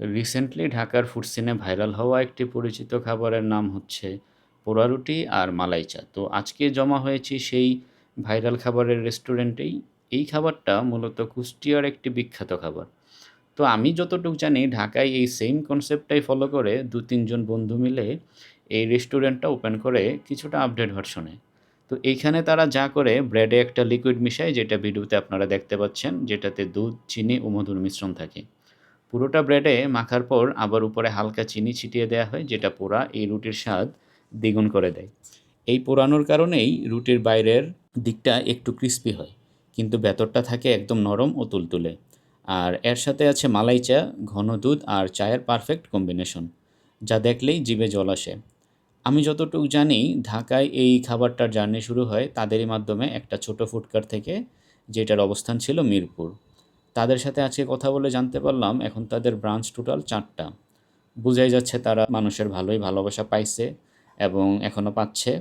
Recently ঢাকার food সিনে viral হওয়া একটি পরিচিত খাবারের নাম হচ্ছে পোড়া রুটি আর মালাই চা তো আজকে জমা হয়েছি সেই ভাইরাল খাবারের রেস্টুরেন্টেই। এই খাবারটা মূলত কুষ্টিয়ার একটি বিখ্যাত খাবার। তো আমি যতটুকু জানি, ঢাকায় এই সেম কনসেপ্টটাই ফলো করে দু তিনজন বন্ধু মিলে এই রেস্টুরেন্টটা ওপেন করে কিছুটা আপডেট ভার্সনে তো এইখানে তারা যা করে ব্রেডে একটা লিকুইড মিশায়, যেটা ভিডিওতে আপনারা দেখতে পাচ্ছেন, যেটাতে দুধ, চিনি ও মধুর মিশ্রণ থাকে। পুরোটা ব্রেডে মাখার পর আবার উপরে হালকা চিনি ছিটিয়ে দেওয়া হয়, যেটা পোড়া এই রুটির স্বাদ দ্বিগুণ করে দেয়। এই পোড়ানোর কারণেই রুটির বাইরের দিকটা একটু ক্রিস্পি হয়, কিন্তু ভেতরটা থাকে একদম নরম ও তুলতুলে। আর এর সাথে আছে মালাই চা, ঘন দুধ আর চায়ের পারফেক্ট কম্বিনেশন যা দেখলেই জিভে জল আসে। আমি যতটুকু জানি, ঢাকায় এই খাবারটার জার্নি শুরু হয় তাদেরই মাধ্যমে একটা ছোট ফুডকার থেকে, যেটার অবস্থান ছিল মিরপুর। তাদের সাথে আজকে কথা বলে জানতে পারলাম এখন তাদের ব্রাঞ্চ টোটাল চারটা। বোঝাই যাচ্ছে তারা মানুষের ভালোই ভালোবাসা পাইছে এবং এখনও পাচ্ছে।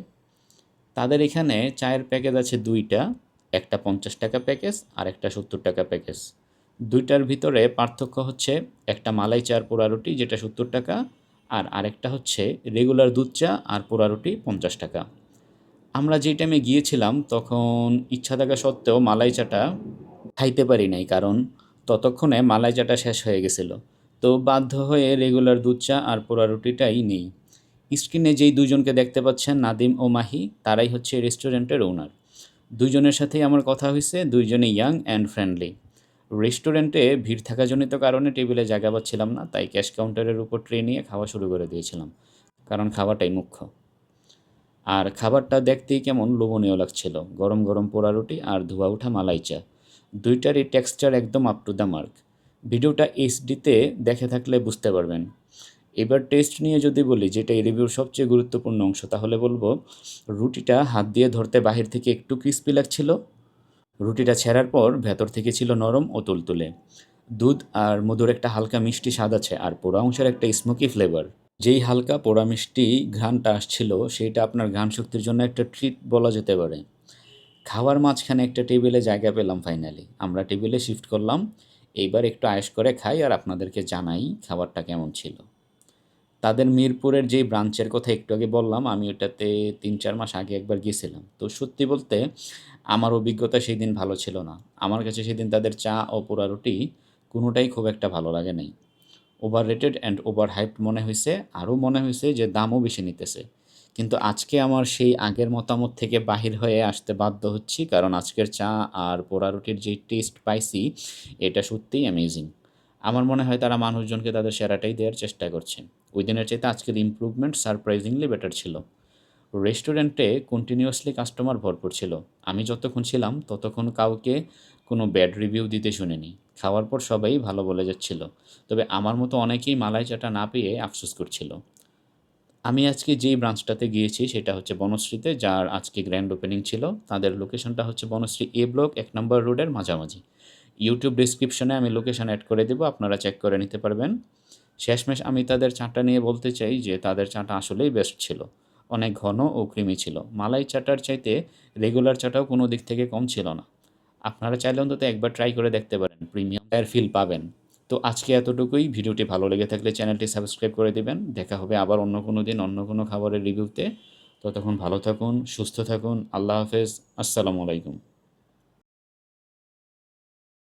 তাদের এখানে চায়ের প্যাকেজ আছে দুইটা, একটা পঞ্চাশ টাকা প্যাকেজ আর একটা সত্তর টাকা প্যাকেজ। দুইটার ভিতরে পার্থক্য হচ্ছে একটা মালাই চার পোড়া রুটি যেটা সত্তর টাকা আর আরেকটা হচ্ছে রেগুলার দুধ চা আর পোড়া রুটি পঞ্চাশ টাকা। আমরা যে টাইমে গিয়েছিলাম তখন ইচ্ছা থাকা সত্ত্বেও মালাই চাটা খাইতে পারি নাই, কারণ ততক্ষণে মালাই চাটা শেষ হয়ে গেছিল। তো বাধ্য হয়ে রেগুলার দুধ চা আর পোড়া রুটিটাই নেই। স্ক্রিনে যেই দুজনকে দেখতে পাচ্ছেন, নাদিম ও মাহি, তারাই হচ্ছে রেস্টুরেন্টের ওনার। দুজনের সাথেই আমার কথা হয়েছে দুইজনে ইয়াং অ্যান্ড ফ্রেন্ডলি। রেস্টুরেন্টে ভিড় থাকাজনিত কারণে টেবিলে জায়গা পাচ্ছিলাম না, তাই ক্যাশ কাউন্টারের উপর ট্রে নিয়ে খাওয়া শুরু করে দিয়েছিলাম, কারণ খাওয়াটাই মুখ্য। আর খাবারটা দেখতেই কেমন লোভনীয় লাগছিল। গরম গরম পোড়া রুটি আর ধোয়া ওঠা মালাই চা। দুইটারই টেক্সচার একদম আপ টু দ্য মার্ক ভিডিওটা এইচডিতে দেখে থাকলে বুঝতে পারবেন। এবার টেস্ট নিয়ে যদি বলি, যেটা এই রিভিউর সবচেয়ে গুরুত্বপূর্ণ অংশ, তাহলে বলব, রুটিটা হাত দিয়ে ধরতে বাহির থেকে একটু ক্রিস্পি লাগছিল। রুটিটা ছেঁড়ার পর ভেতর থেকে ছিল নরম ও তুলতুলে। দুধ আর মধুর একটা হালকা মিষ্টি স্বাদ আছে আর পোড়া অংশের একটা স্মোকি ফ্লেভার যেই হালকা পোড়া মিষ্টি ঘ্রাণটা আসছিল সেইটা আপনার ঘ্রাণ শক্তির জন্য একটা ট্রিট বলা যেতে পারে। খাওয়ার মাঝখানে একটা টেবিলে জায়গা পেলাম ফাইনালি আমরা টেবিলে শিফট করলাম, এইবার একটু আয়েস করে খাই আর আপনাদেরকে জানাই খাবারটা কেমন ছিল। তাদের মিরপুরের যেই ব্রাঞ্চের কথা একটু আগে বললাম, আমি ওটাতে তিন চার মাস আগে একবার গিয়েছিলাম তো সত্যি বলতে আমার অভিজ্ঞতা সেই দিন ভালো ছিল না। আমার কাছে সেদিন তাদের চা ও পোড়া রুটি কোনোটাই খুব একটা ভালো লাগে নাই। Overrated and overhyped মনে হয়েছে আরও মনে হয়েছে যে দামও বেশি নিতেছে। কিন্তু আজকে আমার সেই আগের মতামত থেকে বাহির হয়ে আসতে বাধ্য হচ্ছি, কারণ আজকের চা আর পোড়া রুটির যে টেস্ট পাইছি, এটা সত্যিই অ্যামেজিং আমার মনে হয় তারা মানুষজনকে তাদের সেরাটাই দেওয়ার চেষ্টা করছে ওই দিনের চাইতে আজকের ইমপ্রুভমেন্ট সারপ্রাইজিংলি বেটার ছিল। রেস্টুরেন্টে কন্টিনিউয়াসলি কাস্টমার ভরপুর ছিল। আমি যতক্ষণ ছিলাম, ততক্ষণ কাউকে কোনো ব্যাড রিভিউ দিতে শুনিনি। খাওয়ার পর সবাই ভালো বলে যাচ্ছিল। তবে আমার মতো অনেকেই মালাই চাটা না পেয়ে আফসোস করছিল। আমি আজকে যেই ব্রাঞ্চটাতে গিয়েছি সেটা হচ্ছে বনশ্রীতে, যার আজকে গ্র্যান্ড ওপেনিং ছিল। তাদের লোকেশনটা হচ্ছে বনশ্রী এ ব্লক এক নম্বর রোডের মাঝামাঝি। ইউটিউব ডিসক্রিপশনে আমি লোকেশন অ্যাড করে দেবো, আপনারা চেক করে নিতে পারবেন। শেষমেশ আমি তাদের চাটা নিয়ে বলতে চাই যে, তাদের চাটা আসলেই বেস্ট ছিল। অনেক ঘন ও ক্রিমি ছিল। মালাই চাটার চাইতে রেগুলার চাটাও কোনো দিক থেকে কম ছিল না। আপনারা চাইলে অন্তত একবার ট্রাই করে দেখতে পারেন। প্রিমিয়াম ফিল পাবেন। তো আজকে এতটুকুই। ভিডিওটি ভালো লেগে থাকলে চ্যানেলটি সাবস্ক্রাইব করে দেবেন। দেখা হবে আবার অন্য কোনো দিন অন্য কোনো খাবারের রিভিউতে। ততক্ষণ ভালো থাকুন, সুস্থ থাকুন। আল্লাহ হাফেজ। আসসালামু আলাইকুম।